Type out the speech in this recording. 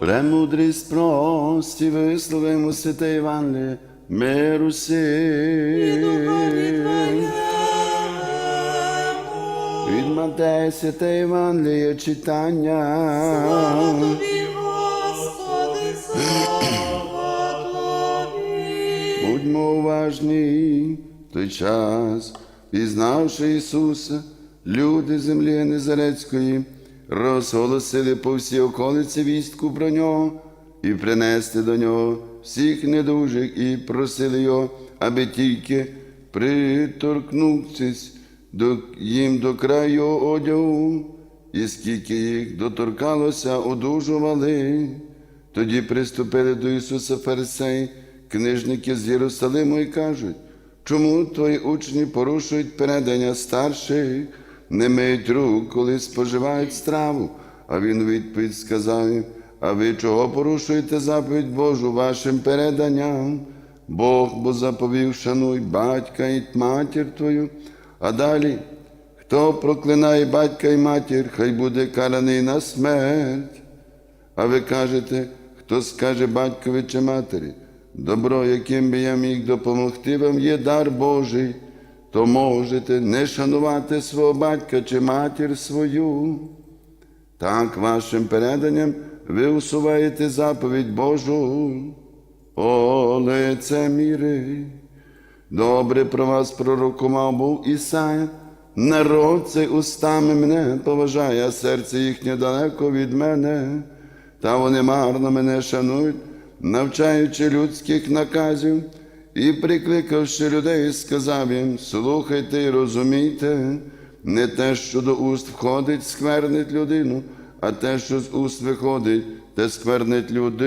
Премудрість прості, висловимо святе Євангеліє, миру І сим. духові Твоєму. Від Матея святе Євангеліє читання. Слава Тобі, Господи, слава Тобі. Будьмо уважні в той час, пізнавши Ісуса, люди землі Незарецької, розголосили по всій околиці вістку про нього і принести до нього всіх недужих і просили його, аби тільки приторкнувшись їм до краю одягу, і скільки їх доторкалося, одужували. Тоді приступили до Ісуса Фарисеї, книжники з Єрусалиму і кажуть, чому твої учні порушують передання старших, не миють рук, коли споживають страву? А він відповідь сказав а ви чого порушуєте заповідь Божу вашим переданням? Бог бо заповів, шануй батька і матір твою, а далі хто проклинає батька і матір, хай буде караний на смерть. А ви кажете, хто скаже батькові чи матері, добро, яким би я міг допомогти вам, є дар Божий, то можете не шанувати свого батька чи матір свою. Так вашим переданням ви усуваєте заповідь Божу. О, лицеміри! Добре про вас пророкував був Ісая. Народ цей устами мене поважає, а серце їхнє далеко від мене. Та вони марно мене шанують, навчаючи людських наказів, і прикликавши людей, сказав їм, слухайте і розумійте, не те, що до уст входить, сквернить людину, а те, що з уст виходить, те сквернить людину.